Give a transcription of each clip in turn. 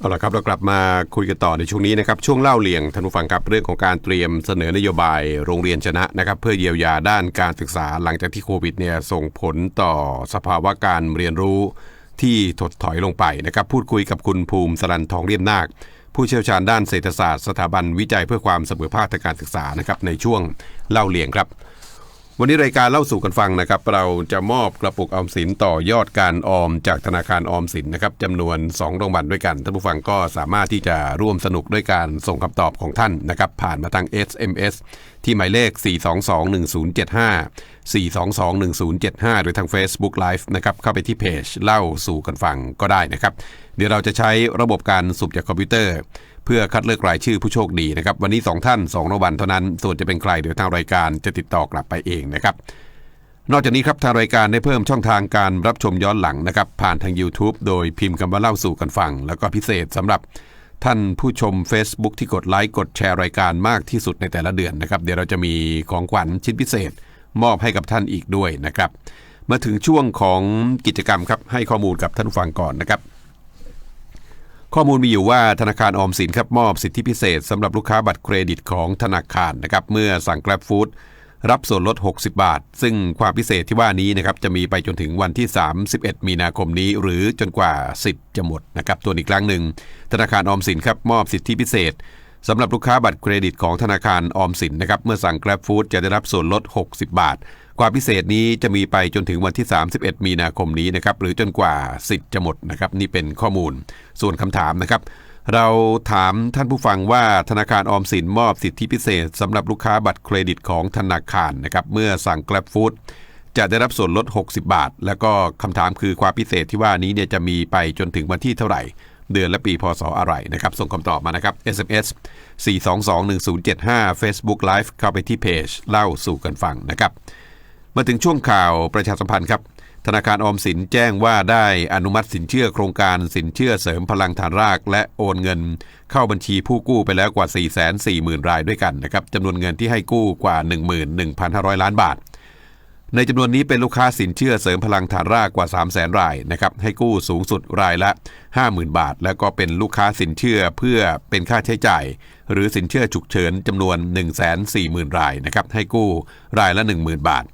เอาละครับเรากลับมาคุยกันต่อในช่วงนี้นะครับช่วงเล่าเลียงท่านผู้ฟังครับเรื่องของการเตรียมเสนอนโยบายโรงเรียนชนะนะครับเพื่อเยียวยาด้านการศึกษาหลังจากที่โควิดเนี่ยส่งผลต่อสภาวะการเรียนรู้ที่ถดถอยลงไปนะครับพูดคุยกับคุณภูมิสรันทองเรียมนาค ผู้เชี่ยวชาญด้านเศรษฐศาสตร์สถาบันวิจัยเพื่อความเสมอภาคทางการศึกษานะครับในช่วงเล่าเลียงครับ วันนี้รายการเล่าสู่กันฟังนะครับ เราจะมอบกระปุกออมสินต่อยอดการออมจากธนาคารออมสินนะครับจำนวน2รางวัลด้วยกันท่านผู้ฟังก็สามารถที่จะร่วมสนุกด้วยการส่งคำตอบของท่านนะครับผ่านมาทาง SMS ที่หมายเลข 4221075 4221075 หรือทาง Facebook Live นะครับเข้าไปที่เพจเล่าสู่กันฟังก็ได้นะครับ เดี๋ยวเราจะใช้ระบบการสุ่มจากคอมพิวเตอร์ เพื่อคัดเลือกรายชื่อผู้โชคดีนะครับ วันนี้ 2 ท่าน 2รางวัลเท่านั้น ส่วนจะเป็นใครเดี๋ยวทางรายการจะติดต่อกลับไปเองนะครับ นอกจากนี้ครับทางรายการได้เพิ่มช่องทางการรับชมย้อนหลังนะครับ ผ่านทาง YouTube โดยพิมพ์คำว่าเล่าสู่กันฟัง แล้วก็พิเศษสำหรับท่านผู้ชม Facebook ที่กดไลค์กดแชร์รายการมากที่สุดในแต่ละเดือนนะครับ เดี๋ยวเราจะมีของขวัญชิ้นพิเศษ มอบให้กับท่านอีกด้วยนะครับ มาถึงช่วงของกิจกรรมครับให้ข้อมูลกับท่านฟังก่อนนะครับ ข้อมูลมีอยู่ว่าธนาคารออมสินครับมอบสิทธิพิเศษสำหรับลูกค้าบัตรเครดิตของธนาคารนะครับเมื่อสั่ง Grab Food รับส่วนลด 60 บาท ซึ่งความพิเศษที่ว่านี้นะครับจะมีไปจนถึงวันที่ 31 มีนาคมนี้ หรือจนกว่าสิทธิ์จะหมดนะครับตัวอีกครั้งหนึ่ง ธนาคารออมสินครับมอบสิทธิพิเศษสำหรับลูกค้าบัตรเครดิตของธนาคารออมสินนะครับเมื่อสั่ง Grab Food จะได้รับส่วนลด 60 บาท ความพิเศษนี้จะมีไปจนถึงวันที่ 31 มีนาคมนี้นะครับหรือจนกว่าสิทธิ์จะหมดนะครับนี่เป็นข้อมูล ส่วนคำถามนะครับ เราถามท่านผู้ฟังว่าธนาคารออมสินมอบสิทธิพิเศษสำหรับลูกค้าบัตรเครดิตของธนาคารนะครับเมื่อสั่ง Grab Food จะได้รับส่วนลด 60 บาท แล้วก็คำถามคือความพิเศษที่ว่านี้เนี่ยจะมีไปจนถึงวันที่เท่าไหร่ เดือนและปีพศอะไรนะครับ ส่งคำตอบมานะครับ SMS 4221075 Facebook Live เข้าไปที่เพจเล่าสู่กันฟังนะครับ มาถึงช่วงข่าวประชาสัมพันธ์ครับ ธนาคารออมสินแจ้งว่าได้อนุมัติสินเชื่อโครงการสินเชื่อเสริมพลังฐานราก และโอนเงิน เข้าบัญชีผู้กู้ไปแล้วกว่า 440,000 รายด้วยกันนะครับจำนวนเงินที่ให้กู้กว่า 11,500 ล้านบาท ในจำนวนนี้เป็นลูกค้าสินเชื่อเสริมพลังฐานรากกว่า 3 0 0แสนรายนะครับให้กู้สูงสุดรายละ 50,000 บาท แล้วก็เป็นลูกค้าสินเชื่อเพื่อเป็นค่าใช้จ่าย หรือสินเชื่อฉุกเฉินจำนวน 140,000 รายนะครับให้กู้รายละ 10,000 บาท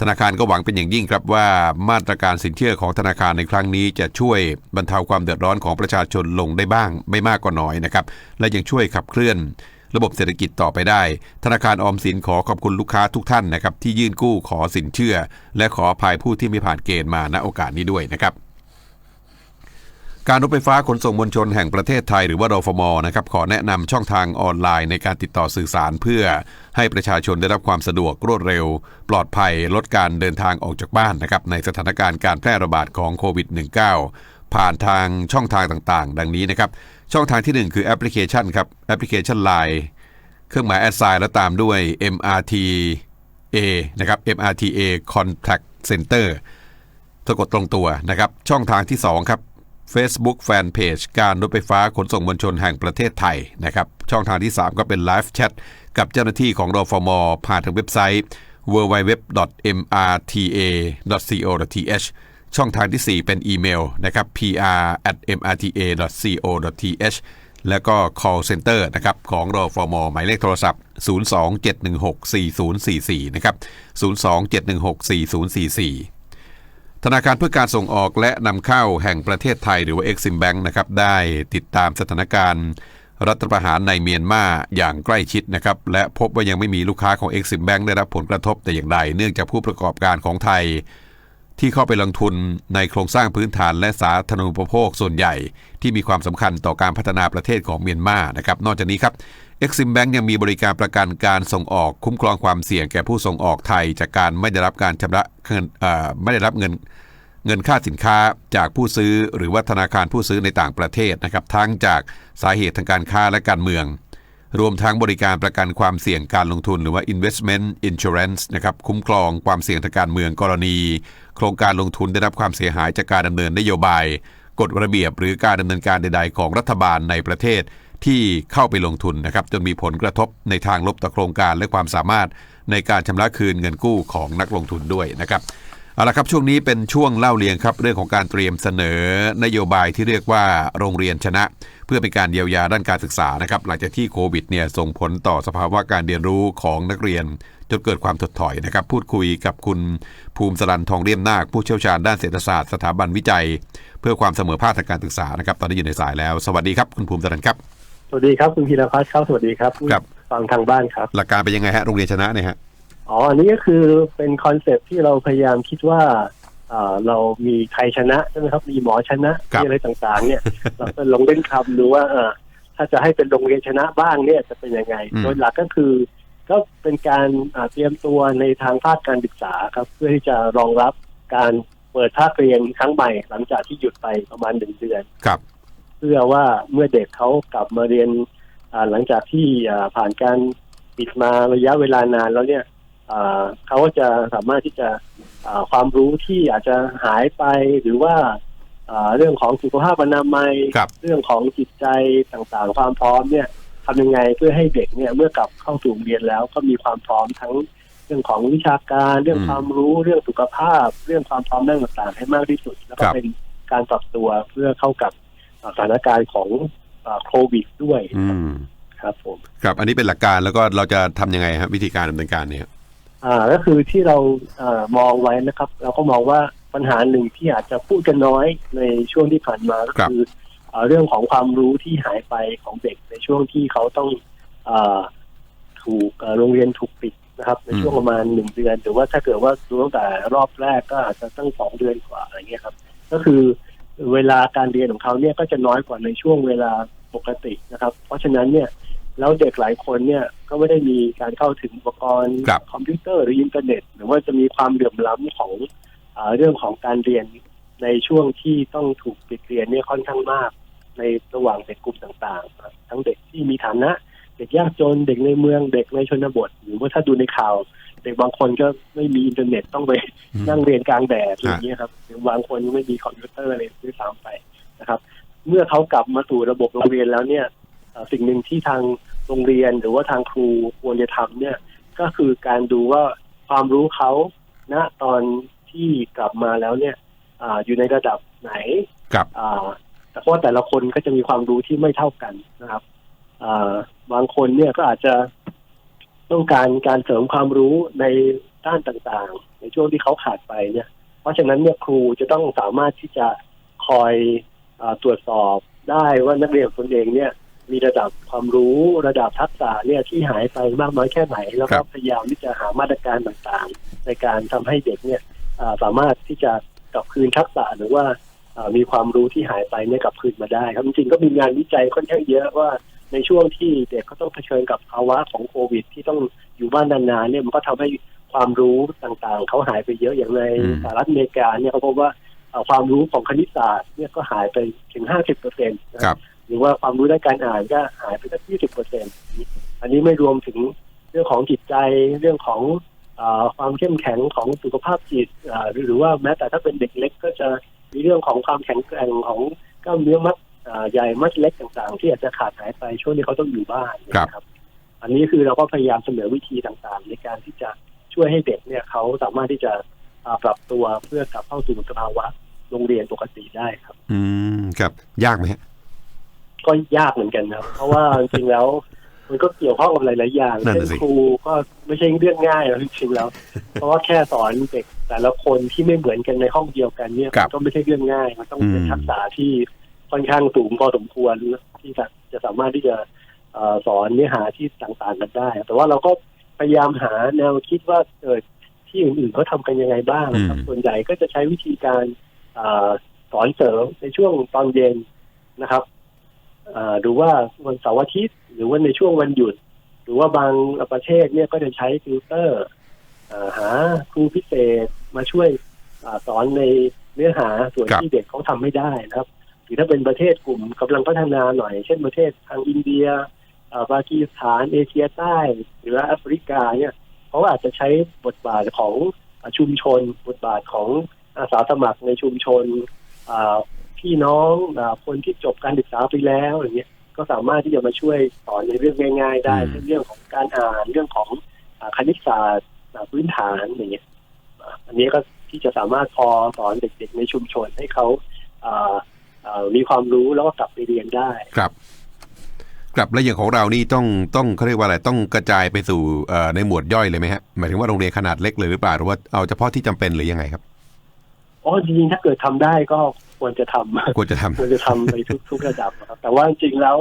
ธนาคารก็หวังเป็นอย่างยิ่งครับว่ามาตรการสินเชื่อของธนาคารในครั้งนี้จะช่วยบรรเทาความเดือดร้อนของประชาชนลงได้บ้าง ไม่มากก็น้อยนะครับ และยังช่วยขับเคลื่อน ระบบเศรษฐกิจต่อไปได้ ธนาคารออมสินขอขอบคุณลูกค้าทุกท่านนะครับที่ยื่นกู้ขอสินเชื่อ และขออภัยผู้ที่ไม่ผ่านเกณฑ์มาณโอกาสนี้ด้วยนะครับ การรถไฟฟ้าขนส่งมวลชนแห่งประเทศไทยหรือว่ารฟมนะครับขอแนะนำช่องทางออนไลน์ในการติดต่อสื่อสารเพื่อให้ประชาชนได้รับความสะดวกรวดเร็ว ปลอดภัยลดการเดินทางออกจากบ้านนะครับในสถานการณ์การแพร่ระบาดของโควิด -19 ผ่านทางช่องทางต่างๆ ดังนี้นะครับช่องทางที่ 1 คือแอปพลิเคชันครับแอปพลิเคชัน Line เครื่องหมายแอดไซน์แล้วตามด้วย MRTA นะครับ MRTA Contact Center สะกดตรงตัวนะครับช่องทางที่ 2 ครับ Facebook Fanpage การรถไฟฟ้าขนส่งมวลชนแห่งประเทศไทยนะครับช่องทางที่ 3 ก็เป็น Live Chat กับเจ้าหน้าที่ของรฟม ผ่านทางเว็บไซต์ www.mrta.co.th ช่องทางที่ 4 เป็นอีเมลนะครับ pr@mrta.co.th แล้วก็ call center นะครับของรอฟมหมายเลขโทรศัพท์ 027164044 นะครับ 027164044 ธนาคารเพื่อการส่งออกและนำเข้าแห่งประเทศไทยหรือว่า Exim Bank นะครับได้ติดตามสถานการณ์ รัฐประหารในเมียนมาอย่างใกล้ชิดนะครับและพบว่ายังไม่มีลูกค้าของ Exim Bank ได้รับผลกระทบแต่อย่างใด เนื่องจากผู้ประกอบการของไทย ที่เข้าไปลงทุนในโครงสร้างพื้นฐานและสาธารณูปโภคส่วนใหญ่ ที่มีความสำคัญต่อการพัฒนาประเทศของเมียนมานะครับนอกจากนี้ครับ Exim Bank ยังมีบริการประกันการส่งออกคุ้มครองความเสี่ยงแก่ผู้ส่งออกไทย จากการไม่ได้รับการชำระเงินไม่ได้รับเงินเงินค่าสินค้าจากผู้ซื้อ หรือว่าธนาคารผู้ซื้อในต่างประเทศนะครับทั้งจากสาเหตุทางการค้าและการเมือง รวมทั้งบริการประกันความเสี่ยงการลงทุนหรือว่า investment insurance นะครับคุ้มครองความเสี่ยงทางการเมืองกรณี โครงการลงทุนได้รับความเสียหายจากการดำเนินนโยบาย กฎระเบียบหรือการดำเนินการใด ๆ ของรัฐบาลในประเทศที่เข้าไปลงทุนนะครับจนมีผลกระทบในทางลบต่อโครงการและความสามารถในการชำระคืนเงินกู้ของนักลงทุนด้วยนะครับเอาละครับช่วงนี้เป็นช่วงเล่าเรียงครับเรื่องของการเตรียมเสนอนโยบายที่เรียกว่าโรงเรียนชนะ เพื่อเป็นการเยียวยาด้านการศึกษานะครับหลังจากที่โควิดเนี่ยส่งผลต่อสภาวะการเรียนรู้ของนักเรียน จนเกิดความถดถอยนะครับ พูดคุยกับคุณภูมิสรันทองเรียมนาคผู้เชี่ยวชาญด้านเศรษฐศาสตร์สถาบันวิจัย เพื่อความเสมอภาคทางการศึกษานะครับ ตอนนี้อยู่ในสายแล้ว สวัสดีครับคุณภูมิสรันครับสวัสดีครับคุณพีรพัฒน์ครับสวัสดีครับครับฟังทางบ้านครับ หลักการเป็นยังไงฮะโรงเรียนชนะเนี่ยฮะอ๋ออันนี้ก็คือเป็นคอนเซปต์ที่เราพยายามคิดว่าอ่า เรามีใครชนะใช่ไหมครับ มีหมอชนะครับมีอะไรต่างๆ เนี่ย เราก็ลองเล่นคำดูว่าเออถ้าจะให้เป็นโรงเรียนชนะบ้างเนี่ยจะเป็นยังไง โดยหลักก็คือ ก็เป็นการอ่าเตรียมตัวในทางภาคการศึกษาครับ เพื่อที่จะรองรับการเปิดภาคเรียนครั้งใหม่ หลังจากที่หยุดไปประมาณหนึ่งเดือนครับเพื่อว่าเมื่อเด็กเขากลับมาเรียนอ่าหลังจากที่อ่าผ่านการปิดมาระยะเวลานานแล้วเนี่ยอ่า เขาก็จะสามารถที่จะอ่าความรู้ที่อาจจะหายไปหรือว่าอ่าเรื่องของสุขภาพอนามัยครับเรื่องของจิตใจต่างๆ ความพร้อมเนี่ยทำยังไงเพื่อให้เด็กเนี่ยเมื่อกลับเข้าสู่โรงเรียนแล้ว ก็มีความพร้อมทั้งเรื่องของวิชาการ เรื่องอืมความรู้เรื่องสุขภาพ เรื่องความพร้อมด้านต่างๆ ให้มากที่สุด แล้วคก็รับเป็นการปรับตัวเพื่อเข้ากับสถานการณ์ของอ่าโควิดด้วยอืมครับผมครับ อันนี้เป็นหลักการแล้วก็เราจะทำยังไงฮะวิธีการดำเนินการเนี่ย อ่าก็คือที่เราอามองไว้นะครับ เราก็มองว่าปัญหาหนึ่งที่อาจจะพูดกันน้อยในช่วงที่ผ่านมาก็คืออาเรื่องของความรู้ที่หายไปของเด็กในช่วงที่เขาต้องอาถูกอ่าโรงเรียนถูกปิดนะครับ ในช่วงประมาณหนึ่งเดือนหรือว่าถ้าเกิดว่าดูตั้งแต่รอบแรกก็อาจจะตั้งสองเดือนกว่าอะไรเงี้ยครับ ก็คือเวลาการเรียนของเขาเนี่ยก็จะน้อยกว่าในช่วงเวลาปกตินะครับ เพราะฉะนั้นเนี่ย แล้วเด็กหลายคนเนี่ยก็ไม่ได้มีการเข้าถึงอุปกรณ์ครับคอมพิวเตอร์หรืออินเทอร์เน็ต หรือว่าจะมีความเหลื่อมล้ำของอาเรื่องของการเรียนในช่วงที่ต้องถูกปิดเรียนเนี่ยค่อนข้างมาก ในระหว่างเด็กกลุ่มต่างๆครับทั้งเด็กที่มีฐานะ เด็กยากจนเด็กในเมืองเด็กในชนบท หรือว่าถ้าดูในข่าว เด็กบางคนก็ไม่มีอินเทอร์เน็ตต้องไปอืม นั่งเรียนกลางแดดอะไรอย่างเงี้ยครับหรือบางคนไม่มีคอมพิวเตอร์อะไรด้วยซ้ำไปนะครับ เมื่อเขากลับมาสู่ระบบโรงเรียนแล้วเนี่ยเอ่อ สิ่งหนึ่งที่ทางโรงเรียนหรือว่าทางครูควรจะทำเนี่ยก็คือการดูว่าความรู้เขาณตอนที่กลับมาแล้วเนี่ยอาอยู่ในระดับไหนครับอ่าแต่เพราะว่าแต่ละคนก็จะมีความรู้ที่ไม่เท่ากันนะครับอ่าบางคนเนี่ยก็อาจจะต้องการการเสริมความรู้ในด้านต่างๆ ในช่วงที่เขาขาดไปเนี่ย เพราะฉะนั้นเนี่ยครูจะต้องสามารถที่จะคอยอาตรวจสอบได้ว่านักเรียนตนเองเนี่ย มีระดับความรู้ระดับทักษะเนี่ยที่หายไปมากน้อยแค่ไหน แล้วครัก็บพยายามที่จะหามาตรการต่างๆ ในการทำให้เด็กเนี่ยอ่าสามารถที่จะกลับคืนทักษะหรือว่าอ่ามีความรู้ที่หายไปเนี่ยกลับคืนมาได้ ครับจริงๆก็มีงานวิจัยค่อนข้างเยอะว่าในช่วงที่เด็กเขาต้องเผชิญกับภาวะของโควิด ที่ต้องอยู่บ้านนานๆเนี่ยมันก็ทำให้ความรู้ต่างๆ เขาหายไปเยอะอย่างในอืมสหรัฐอเมริกาเนี่ยเขาพบว่าเอ่อความรู้ของคณิตศาสตร์เนี่ยก็หายไปถึง 50เปอร์เซ็นต์ครับ หรือว่าความรู้ด้านการอ่านก็หายไปสัก20เปอร์เซ็นต์อันนี้ไม่รวมถึงเรื่องของจิตใจเรื่องของเออความเข้มแข็งของสุขภาพจิตอ่าหรือหรือว่าแม้แต่ถ้าเป็นเด็กเล็กก็จะมีเรื่องของความแข็งแกร่งของกล้ามเนื้อมัดอ่าใหญ่มัดเล็กต่างๆ ที่อาจจะขาดหายไปช่วงที่เขาต้องอยู่บ้านครับนะครับ อันนี้คือเราก็พยายามเสนอวิธีต่างๆ ในการที่จะช่วยให้เด็กเนี่ยเขาสามารถที่จะอ่าปรับตัวเพื่อกลับเข้าสู่สภาวะโรงเรียนปกติได้ครับ อืมครับยากไหมฮะ ก็ยากเหมือนกันนะครับเพราะว่าจริงๆแล้ว มันก็เกี่ยวข้องกับหลายๆอย่างนั่นเช่นน่ะสิครูก็ไม่ใช่เรื่องง่ายนะจริงๆแล้ว เพราะว่าแค่สอนเด็กแต่ละคนที่ไม่เหมือนกันในห้องเดียวกันเนี่ยครับก็ไม่ใช่เรื่องง่ายมันต้องเป็นอืมทักษะที่ค่อนข้างสูงพอสมควรที่จะจะสามารถที่จะเอ่อสอนเนื้อหาที่ต่างๆกันได้ แต่ว่าเราก็พยายามหาแนวคิดว่าเออที่อื่นๆเขาทำกันยังไงบ้างครับอืมส่วนใหญ่ก็จะใช้วิธีการเออสอนเสริมในช่วงตอนเย็นนะครับอ่า หรือว่าวันเสาร์อาทิตย์ หรือว่าในช่วงวันหยุด หรือว่าบางประเทศเนี่ยก็จะใช้ติวเตอร์หาครูพิเศษมาช่วยอสอนในเนื้อหาส่วนที่เด็กเขาทำไม่ได้นะครับหรือถ้าเป็นประเทศกลุ่มกำลังพัฒนาหน่อย เช่นประเทศทางอินเดียอ่าปากีสถานเอเชียใต้ หรือว่าแอฟริกาเนี่ยเขาอาจจะใช้บทบาทของชุมชน บทบาทของอาสาสมัครในชุมชน พี่น้องอาคนที่จบการศึกษาไปแล้วอย่างเงี้ยก็สามารถที่จะมาช่วยสอนในเรื่องง่าย ๆ ได้อืมเช่นเรื่องของการอ่านเรื่องของอาคณิตศาสตร์อ่าพื้นฐานอย่างเงี้ยอ่าอันนี้ก็ที่จะสามารถพอสอนเด็กๆในชุมชนให้เขาอ่าอ่ามีความรู้แล้วก็กลับไปเรียนได้ครับครับแล้วอย่างของเรานี่ต้องต้องเขาเรียกว่าอะไรต้องกระจายไปสู่เอ่อในหมวดย่อยเลยไหมฮะหมายถึงว่าโรงเรียนขนาดเล็กเลยหรือเปล่าหรือว่าเอาเฉพาะที่จำเป็นหรือยังไงครับอ๋อจริงๆถ้าเกิดทำได้ก็ ควรจะทำควรจะทำควรจะทำไปทุกทุกระดับนะครับ แต่ว่าจริงๆแล้ว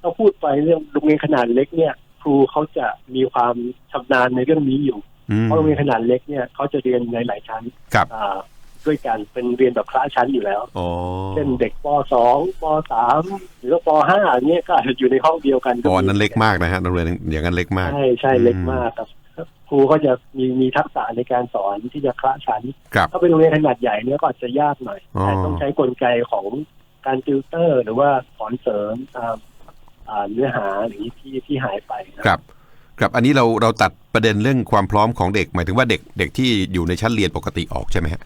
ถ้าพูดไปเรื่องโรงเรียนขนาดเล็กเนี่ยครูเขาจะมีความชำนาญในเรื่องนี้อยู่อืมเพราะโรงเรียนขนาดเล็กเนี่ยเขาจะเรียนในหลายชั้นครับอ่าด้วยกันเป็นเรียนแบบคละชั้นอยู่แล้วอ๋อเช่นเด็กป .2 ป .3 หรือว่าป .5 เนี่ยก็อาจจะอยู่ในห้องเดียวกันตอนนั้นเล็กมากนะฮะโรงเรียนอย่างนั้นเล็กมาก ใช่ใช่เล็กมากครับ ครูก็จะมีมีทักษะในการสอนที่จะคละชั้นครับถ้าเป็นโรงเรียนขนาดใหญ่เนี่ยก็อาจจะยากหน่อยอ๋อแต่ต้องใช้กลไกของการติวเตอร์ หรือว่าสอนเสริมตามอ่าเนื้อหาหรือที่ที่หายไปนะครับครับอันนี้เราเราตัดประเด็นเรื่องความพร้อมของเด็ก หมายถึงว่าเด็กเด็กที่อยู่ในชั้นเรียนปกติออกใช่ไหมฮะ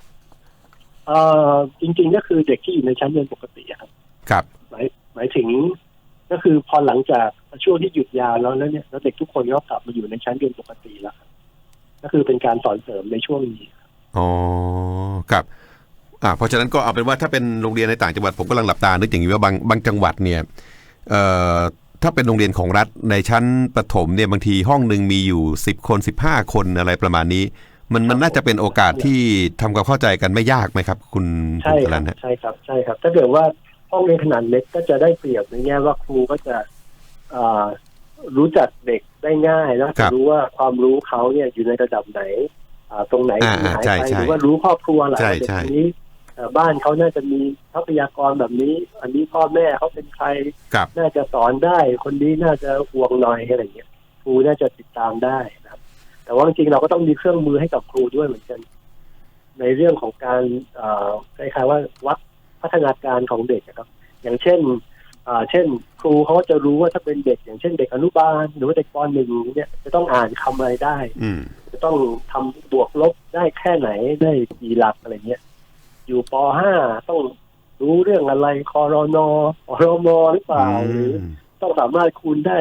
เอ่อจริง ๆ ก็คือเด็กที่อยู่ในชั้นเรียนปกติอะครับ ครับหมายหมายถึงก็คือพอหลังจาก ช่วงที่หยุดยาวแล้วแล้วเนี่ยแล้วเด็กทุกคนก็กลับมาอยู่ในชั้นเรียนปกติแล้วครับก็คือเป็นการสอนเสริมในช่วงนี้อ๋อครับอ่าเพราะฉะนั้นก็เอาเป็นว่าถ้าเป็นโรงเรียนในต่างจังหวัดผมกำลังหลับตานึกอย่างนี้ว่าบางบางจังหวัดเนี่ยเอ่อถ้าเป็นโรงเรียนของรัฐในชั้นประถมเนี่ยบางทีห้องหนึ่งมีอยู่สิบคนสิบห้าคนอะไรประมาณนี้ มันมันน่าจะเป็นโอกาสที่ทำความเข้าใจกันไม่ยากไหมครับ คุณใช่คุณคสรัรับนฮะใช่ครับใช่ครับ ถ้าเกิดว่าห้องเรียนขนาดเล็กก็จะได้เปรียบในแง่ว่าครูก็จะอ่า รู้จักเด็กได้ง่ายแล้วจะรู้ว่าความรู้เขาเนี่ยอยู่ในระดับไหนอ่าตรงไหนอ่าที่หายใช่ไปใช่หรือว่ารู้ครอบครัวหลายใช่เด็กใช่คนนี้เอ่อบ้านเขาน่าจะมีทรัพยากรแบบนี้ อันนี้พ่อแม่เขาเป็นใครครับน่าจะสอนได้ คนนี้น่าจะห่วงหน่อยอะไรอย่างเงี้ยครูน่าจะติดตามได้นะครับ แต่ว่าจริงๆเราก็ต้องมีเครื่องมือให้กับครูด้วยเหมือนกัน ในเรื่องของการเอ่อคล้ายๆว่าวัดพัฒนาการของเด็กนะครับ อย่างเช่นอ่า เช่น ครูเขาก็จะรู้ว่าถ้าเป็นเด็กอย่างเช่นเด็กอนุบาล หรือว่าเด็กปหนึ่งเนี่ยจะต้องอ่านคำอะไรได้อืมจะต้องทำบวกลบได้แค่ไหนได้กี่หลักอะไรเงี้ยอยู่ป .5 ต้องรู้เรื่องอะไรคอรนออรมหรือเปล่าหรือต้องสามารถคูณได้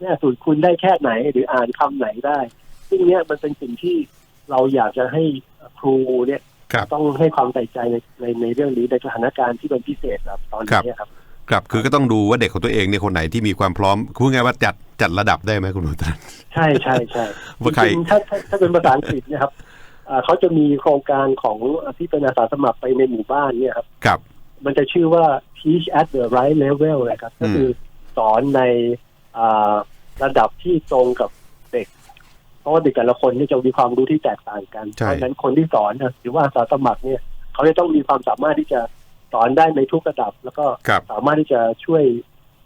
แน่สูตรคูณได้แค่ไหน หรืออ่านคำไหนได้ ซึ่งเนี้ยมันเป็นสิ่งที่เราอยากจะให้ครูเนี่ยครับต้องให้ความใส่ใจในในในเรื่องนี้ในสถานการณ์ที่เป็นพิเศษแบบตอนนี้ครับ ครับคือก็ต้องดูว่าเด็กของตัวเองเนี่ยคนไหนที่มีความพร้อมพูดง่ายว่าจัดจัดระดับได้ไหมคุณหมอตรัน ใช่ใช่ใช่ว่าใคร จริงๆถ้าถ้าถ้าเป็นภาษาอังกฤษเนะครับอ่าเขาจะมีโครงการของที่เป็นอาสาสมัครไปในหมู่บ้านเนี่ยครับ ครับ มันจะชื่อว่า teach at the right level นะครับ ก็คือสอนในอ่าระดับที่ตรงกับเด็ก เพราะว่าเด็กแต่ละคนนี่จะมีความรู้ที่แตกต่างกันใช่เพราะฉะนั้นคนที่สอนนะหรือว่าอาสาสมัครเนี่ย เขาจะต้องมีความสามารถที่จะ สอนได้ในทุกระดับ แล้วก็ครับสามารถที่จะช่วย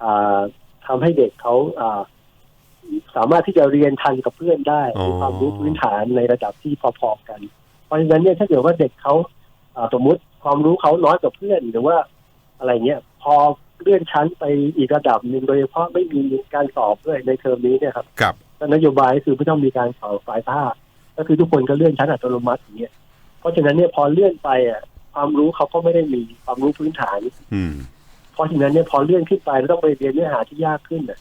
อ่าทำให้เด็กเขาอ่าสามารถที่จะเรียนทันกับเพื่อนได้อ๋อมีความรู้พื้นฐานในระดับที่พอๆกัน เพราะฉะนั้นเนี่ยถ้าเกิดว่าเด็กเขาอ่าสมมุติความรู้เขาน้อยกว่าเพื่อนหรือว่าอะไรเงี้ยพอเลื่อนชั้นไปอีกระดับหนึ่งโดยเฉพาะไม่มีการสอบด้วยในเทอมนี้เนี่ยครับครับก็นโยบายก็คือไม่ต้องมีการสอบสายภาคก็คือทุกคนก็เลื่อนชั้นอัตโนมัติอย่างเงี้ยเพราะฉะนั้นเนี่ยพอเลื่อนไปอะ ความรู้เขาก็ไม่ได้มีความรู้พื้นฐานอืมเพราะฉะนั้นเนี่ยพอเลื่อนขึ้นไปแล้วต้องไปเรียนเนื้อหาที่ยากขึ้นน่ะ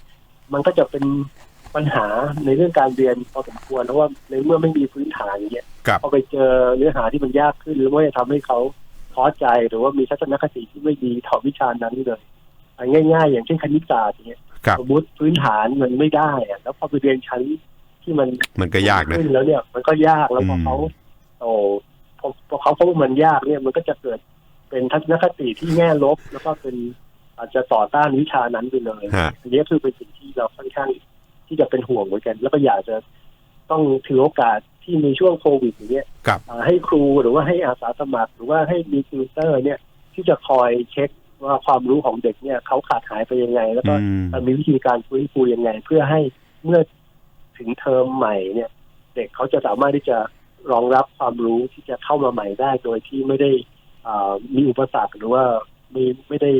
มันก็จะเป็นปัญหาในเรื่องการเรียนพอสมควรเพราะว่าในเมื่อไม่มีพื้นฐานอย่างเงี้ยครับพอไปเจอเนื้อหาที่มันยากขึ้น หรือว่าจะทำให้เขาท้อใจหรือว่ามีทัศนคติที่ไม่ดีต่อวิชานั้นเลยอะง่าย ๆ อย่างเช่นคณิตศาสตร์อย่างเงี้ยครับสมมติพื้นฐานมันไม่ได้อะแล้วพอไปเรียนชั้นที่มันมันก็ยากนะขึ้นแล้วเนี่ย มันก็ยากแล้วพออืมเขาโอ้ พอพอเขาพบว่ามันยากเนี่ยมันก็จะเกิดเป็นทัศนคติที่แง่ลบ แล้วก็เป็นอาจจะต่อต้านวิชานั้นไปเลยฮะอันนี้คือเป็นสิ่งที่เราค่อนข้างที่จะเป็นห่วงเหมือนกัน แล้วก็อยากจะต้องถือโอกาสที่ในช่วงโควิดอย่างเงี้ยครับอ่าให้ครูหรือว่าให้อาสาสมัคร หรือว่าให้มีติวเตอร์ เนี่ย ที่จะคอยเช็คว่าความรู้ของเด็กเนี่ยเขาขาดหายไปยังไง แล้วก็อืมมันมีวิธีการฟื้นฟูยังไง เพื่อให้เมื่อถึงเทอมใหม่เนี่ย เด็กเขาจะสามารถที่จะ รองรับความรู้ที่จะเข้ามาใหม่ได้โดยที่ไม่ได้อ่ามีอุปสรรคหรือว่าไม่ไม่ได้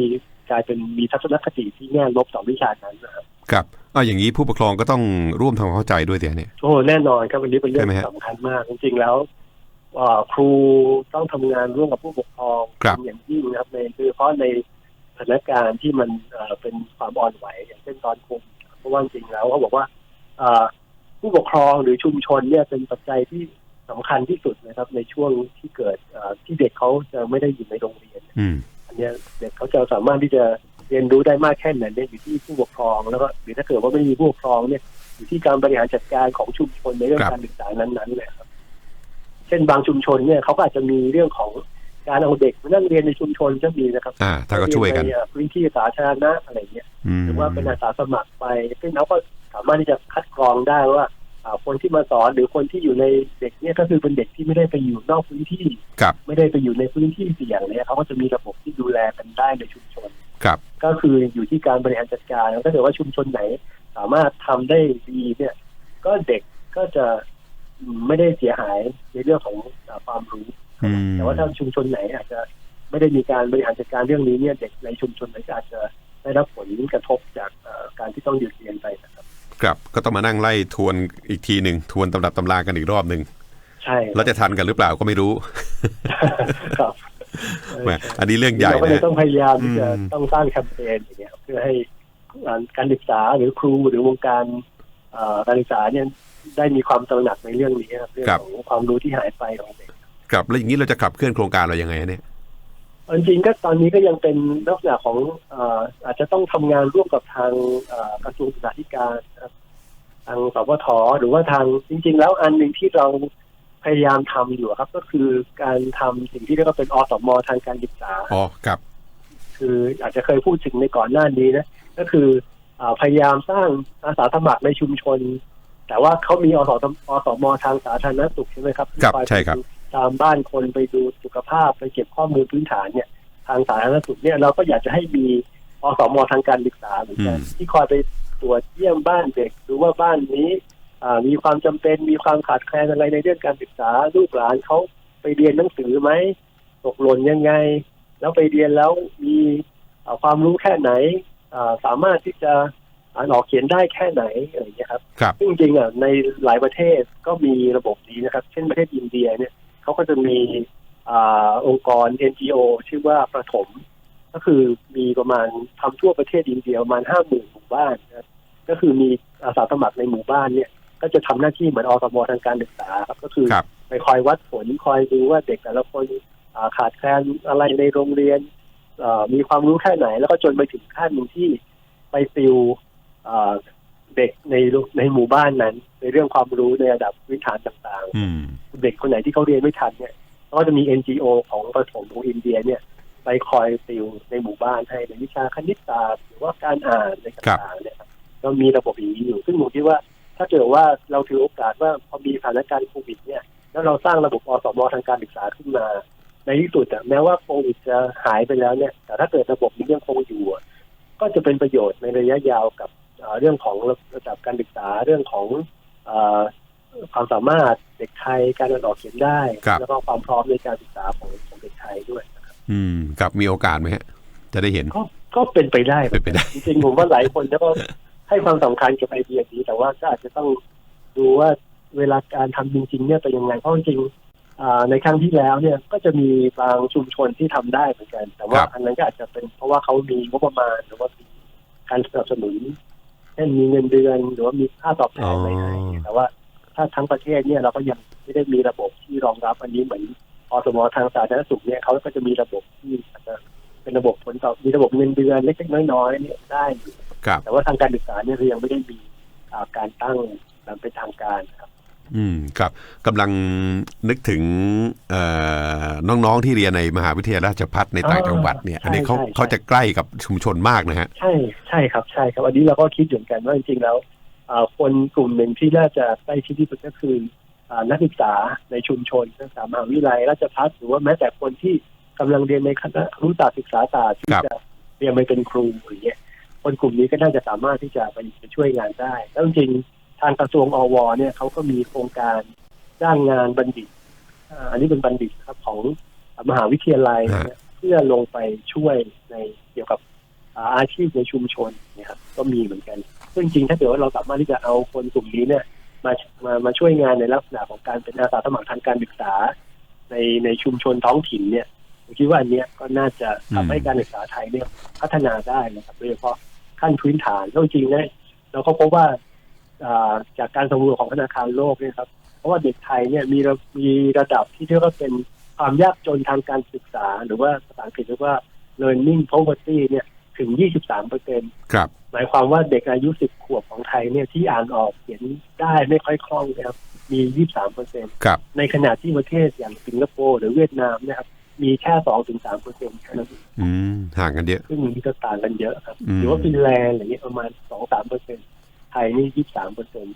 กลายเป็นมีทัศนคติที่แง่ลบต่อวิชานั้นนะครับครับอ่าอย่างนี้ผู้ปกครองก็ต้องร่วมทำความเข้าใจด้วยเดี๋ยวเนี่ยโอ้แน่นอนครับวันนี้เป็นเรื่อใช่งไหมฮะสำคัญมากจริงๆแล้วอ่าครูต้องทำงานร่วมกับผู้ปกครองครับเป็นอย่างยิ่งนะครับในโดยเฉพาะในสถานการณ์ที่มันเอ่อเป็นความอ่อนไหวอย่างเช่นตอนโควิดเพราะว่าจริงๆแล้วเขาบอกว่าอ่าผู้ปกครองหรือชุมชนเนี่ยเป็นปัจจัยที่ สสำคัญที่สุดนะครับ ในช่วงที่เกิดเอ่อที่เด็กเขาจะไม่ได้อยู่ในโรงเรียนอืมอันเนี้ยเด็กเขาจะสามารถที่จะเรียนรู้ได้มากแค่ไหนเนี่ยอยู่ที่ผู้ปกครองแล้วก็หรือถ้าเกิดว่าไม่มีผู้ปกครองเนี่ยอยู่ที่การบริหารจัดการของชุมชนในเรื่องครับการศึกษานั้นๆเนี่ยครับ เช่นบางชุมชนเนี่ยเขาก็อาจจะมีเรื่องของการเอาเด็กมานั่งเรียนในชุมชนก็มีนะครับอ่าถ้าก็ช่วยกันเรีในพื้นที่สาธารณะอะไรเงี้ยอืมหรือว่าเป็นอาสาสมัครไปซึ่งเขาก็สามารถที่จะคัดกรองได้ว่าอ่า คนที่มาสอนหรือคนที่อยู่ในเด็กเนี่ยก็คือเป็นเด็กที่ไม่ได้ไปอยู่นอกพื้นที่ครับไม่ได้ไปอยู่ในพื้นที่เสี่ยงเนี่ยเขาก็จะมีระบบที่ดูแลกันได้ในชุมชนครับ ก็คืออยู่ที่การบริหารจัดการถ้าเกิดว่าชุมชนไหน สามารถทำได้ดีเนี่ย ก็เด็กก็จะไม่ได้เสียหายในเรื่องของอ่าความรู้อืมแต่ว่าถ้าชุมชนไหนอาจจะไม่ได้มีการบริหารจัดการเรื่องนี้เนี่ยเด็กในชุมชนนั้นก็อาจจะได้รับผลกระทบจากเอ่อการที่ต้องหยุดเรียนไปนะครับ ครับก็ต้องมานั่งไล่ทวนอีกทีหนึ่งทวนตำรับตำรากันอีกรอบหนึ่งใช่แล้วจะทันกันหรือเปล่าก็ไม่รู้ครับแหมอันนี้เรื่องใหญ่เราก็เลยนะต้องพยายามที่จะอืมต้องสร้างแคมเปญอย่างเงี้ยเพื่อให้การศึกษาหรือครูหรือวงการเอ่อการศึกษาเนี่ยได้มีความตระหนักในเรื่องนี้ครับเรื่องของความรู้ที่หายไปของเด็กครับแล้วอย่างนี้เราจะขับเคลื่อนโครงการเรายังไงเนี่ย จริงๆก็ตอนนี้ก็ยังเป็นลักษณะของเอ่ออาจจะต้องทำงานร่วมกับทางเอ่อกระทรวงศึกษาธิการนะครับทางสพทหรือว่าทางจริง ๆ แล้วอันหนึ่งที่เราพยายามทำอยู่ครับ ก็คือการทำสิ่งที่เรียกว่าเป็นอสมทางการศึกษาอ๋อครับ คืออาจจะเคยพูดถึงในก่อนหน้านี้นะ ก็คืออาพยายามสร้างอาสาสมัครในชุมชน แต่ว่าเขามีอสมอสมทางสาธารณสุขใช่ไหมครับครับที่อยใช่ครับไปดู ตามบ้านคนไปดูสุขภาพไปเก็บข้อมูลพื้นฐานเนี่ย ทางสาธารณสุขเนี่ยเราก็อยากจะให้มีอสมทางการศึกษาเหมือนกันอืมที่คอยไปตรวจเยี่ยมบ้านเด็กดูว่าบ้านนี้อ่ามีความจำเป็นมีความขาดแคลนอะไรในเรื่องการศึกษาลูกหลานเขาไปเรียนหนังสือไหมตกหล่นยังไง แล้วไปเรียนแล้วมีเอ่อความรู้แค่ไหนอ่าสามารถที่จะอ่านออกเขียนได้แค่ไหนอะไรอย่างเงี้ยครับครับ ซึ่งจริงๆอะในหลายประเทศก็มีระบบนี้นะครับ เช่นประเทศอินเดียเนี่ย เขาก็จะมีอาองค์กร NGO ชื่อว่าประถม ก็คือมีประมาณทำทั่วประเทศอินเดียประมาณห้าหมื่นหมู่บ้านนะครับก็คือมีอาสาสมัครในหมู่บ้านเนี่ย ก็จะทำหน้าที่เหมือนอสมทางการศึกษาครับก็คือครับไปคอยวัดผลคอยดูว่าเด็กแต่ละคนอ่าขาดแคลนอะไรในโรงเรียนเอ่อมีความรู้แค่ไหน แล้วก็จนไปถึงขั้นหนึ่งที่ไปติวอ่า เด็กในในหมู่บ้านนั้น ในเรื่องความรู้ในระดับพื้นฐานต่างอืมๆเด็กคนไหนที่เขาเรียนไม่ทันเนี่ยก็จะมี NGO ของประถมของอินเดียเนี่ยไปคอยติวในหมู่บ้านให้ในวิชาคณิตศาสตร์หรือว่าการอ่านในต่างๆเนี่ยครับก็มีระบบอย่างนี้อยู่ ซึ่งผมคิดว่า ถ้าเกิดว่าเราถือโอกาสว่าพอมีสถานการณ์โควิดเนี่ยแล้วเราสร้างระบบอสมทางการศึกษาขึ้นมา ในที่สุดอะแม้ว่าโควิดจะหายไปแล้วเนี่ย แต่ถ้าเกิดระบบนี้ยังคงอยู่อะก็จะเป็นประโยชน์ในระยะยาวกับ เอ่อเรื่องของระดับการศึกษาเรื่องของเออความสามารถเด็กไทยการอ่านออกเขียนได้ครับแล้วก็ความพร้อมในการศึกษาของของเด็กไทยด้วยนะครับอืมครับมีโอกาสไหมฮะ จะได้เห็น ก็ก็เป็นไปได้เป็นไปได้จริงๆผมว่าหลายคนก็ให้ความสำคัญกับไอเดียนี้แต่ว่าก็อาจจะต้องดูว่าเวลาการทำจริงๆเนี่ยเป็นยังไงเพราะจริงๆอ่าในครั้งที่แล้วเนี่ยก็จะมีบางชุมชนที่ทำได้เหมือนกัน แต่ว่าครับอันนั้นก็อาจจะเป็นเพราะว่าเขามีงบประมาณหรือว่ามีการสนับสนุน เช่นมีเงินเดือนหรือว่ามีค่าตอบแทนอะไรให้แต่ว่าถ้าทั้งประเทศเนี่ยเราก็ยังไม่ได้มีระบบที่รองรับอันนี้เหมือนอสมทางสาธารณสุขเนี่ยเขาก็จะมีระบบที่อาจจะเป็นระบบผลตอบมีระบบเงินเดือนเล็กๆน้อยๆเนี่ยได้อยู่ครับแต่ว่าทางการศึกษาเนี่ยคือยังไม่ได้มีอ่าการตั้งแบบเป็นทางการนะครับ อืมครับกำลังนึกถึงเอ่อน้องๆที่เรียนในมหาวิทยาลัยราชภัฏในต่างจังหวัดเนี่ยใช่อันนี้เขาใช่ใช่เขาจะใกล้กับชุมชนมากนะฮะใช่ใช่ครับใช่ครับ อันนี้เราก็คิดเหมือนกันว่าจริงๆแล้วอ่าคนกลุ่มหนึ่งที่น่าจะใกล้ชิดที่สุดก็คืออ่านักศึกษาในชุมชนนักศึกษามหาวิทยาลัยราชภัฏหรือว่าแม้แต่คนที่กำลังเรียนในคณะครุศาสตร์ศึกษาศาสตร์ที่ครับจะเรียนไปเป็นครูอย่างเงี้ยคนกลุ่มนี้ก็น่าจะสามารถที่จะไปไปช่วยงานได้แล้วจริงๆ ทางกระทรวงอวเนี่ยเขาก็มีโครงการจ้างงานบัณฑิตอ่าอันนี้เป็นบัณฑิตครับของมหาวิทยาลัยเนี่ยเพื่อลงไปช่วยในเกี่ยวกับอ่าอาชีพในชุมชนเนะครับก็มีเหมือนกันซึ่งจริงๆถ้าเกิดว่าเราสามารถที่จะเอาคนกลุ่มนี้เนี่ยมามามาช่วยงานในลักษณะของการเป็นอาสาสมัครทางการศึกษา ในในชุมชนท้องถิ่นเนี่ยผมคิดว่าอันเนี้ยก็น่าจะทำให้การศึกษาไทยเนี่ยพัฒนาได้นะครับโดยเฉพาะขั้นพื้นฐานแล้วจริงๆเนี่ยเราก็พบว่าอ่า จากการสำรวจของธนาคารโลกเนี่ยครับ เพราะว่าเด็กไทยเนี่ยมีระมีระดับที่เรียกว่าเป็นความยากจนทางการศึกษา หรือว่าภาษาอังกฤษเรียกว่า learning poverty เนี่ยถึง 23เปอร์เซ็นครับหมายความว่าเด็กอายุ 10 ขวบของไทยเนี่ยที่อ่านออกเขียนได้ไม่ค่อยคล่องนะครับมี 23เปอร์เซ็นครับในขณะที่ประเทศอย่างสิงคโปร์หรือเวียดนามเนะครับมีแค่2ถึง3เปอร์เซ็นต์แค่นั้นอืมห่างกันเยอะ ซึ่งมันก็ต่างกันเยอะครับอืมหรือว่าฟินแลนด์อะไรเงี้ยประมาณ2 3เปอร์เซ็นต์ ไทยนี่23เปอร์เซ็นต์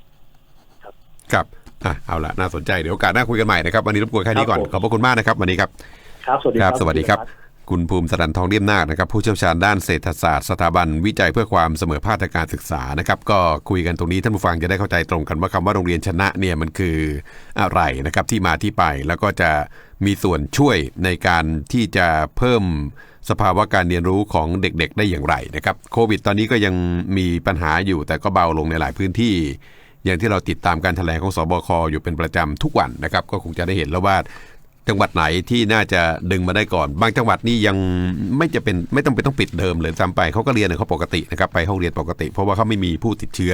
ครับอะเอาละน่าสนใจเดี๋ยวโอกาสหน้าคุยกันใหม่นะครับ วันนี้รบกวนแค่นี้ก่อนครับผมขอบพระคุณมากนะครับ วันนี้ครับ ครับ สวัสดีคครัรับ สวัสดีครับ คุณภูมิสรันทองเลี่ยมนาคนะครับ ผู้เชี่ยวชาญด้านเศรษฐศาสตร์สถาบันวิจัยเพื่อความเสมอภาคทางการศึกษานะครับ ก็คุยกันตรงนี้ท่านผู้ฟังจะได้เข้าใจตรงกันว่าคำว่าโรงเรียนชนะเนี่ยมันคืออะไรนะครับที่มาที่ไปแล้วก็จะมีส่วนช่วยในการที่จะเพิ่ม สภาวะการเรียนรู้ของเด็กๆ ได้อย่างไรนะครับโควิดตอนนี้ก็ยังมีปัญหาอยู่แต่ก็เบาลงในหลายพื้นที่ อย่างที่เราติดตามการแถลงของสบคอยู่เป็นประจำทุกวันนะครับ ก็คงจะได้เห็นแล้วว่าจังหวัดไหนที่น่าจะดึงมาได้ก่อน บางจังหวัดนี่ยังไม่จะเป็นไม่ต้องไปนต้องปิดเดิมเลยซ้ำไปเขาก็เรียนเขาปกตินะครับไปห้องเรียนปกติ เพราะว่าเขาไม่มีผู้ติดเชื้อ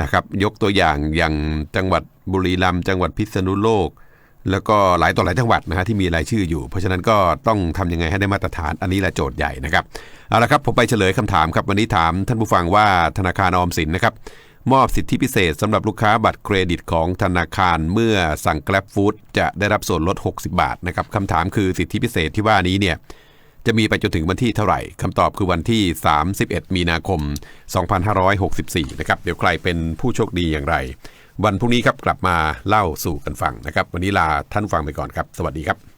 นะครับ ยกตัวอย่างอย่างจังหวัดบุรีรัมย์จังหวัดพิษณุโลก แล้วก็หลายต่อหลายจังหวัดนะฮะที่มีรายชื่ออยู่ เพราะฉะนั้นก็ต้องทำยังไงให้ได้มาตรฐานอันนี้แหละโจทย์ใหญ่นะครับเอาละครับผมไปเฉลยคำถามครับวันนี้ถามท่านผู้ฟังว่าธนาคารออมสินนะครับมอบสิทธิพิเศษสำหรับลูกค้าบัตรเครดิตของธนาคารเมื่อสั่ง Grab Food จะได้รับส่วนลด 60 บาทนะครับคำถามคือสิทธิพิเศษที่ว่านี้เนี่ยจะมีไปจนถึงวันที่เท่าไหร่คำตอบคือวันที่ 31 มีนาคม 2564 นะครับเดี๋ยวใครเป็นผู้โชคดีอย่างไร วันพรุ่งนี้ครับกลับมาเล่าสู่กันฟังนะครับ วันนี้ลาท่านฟังไปก่อนครับ สวัสดีครับ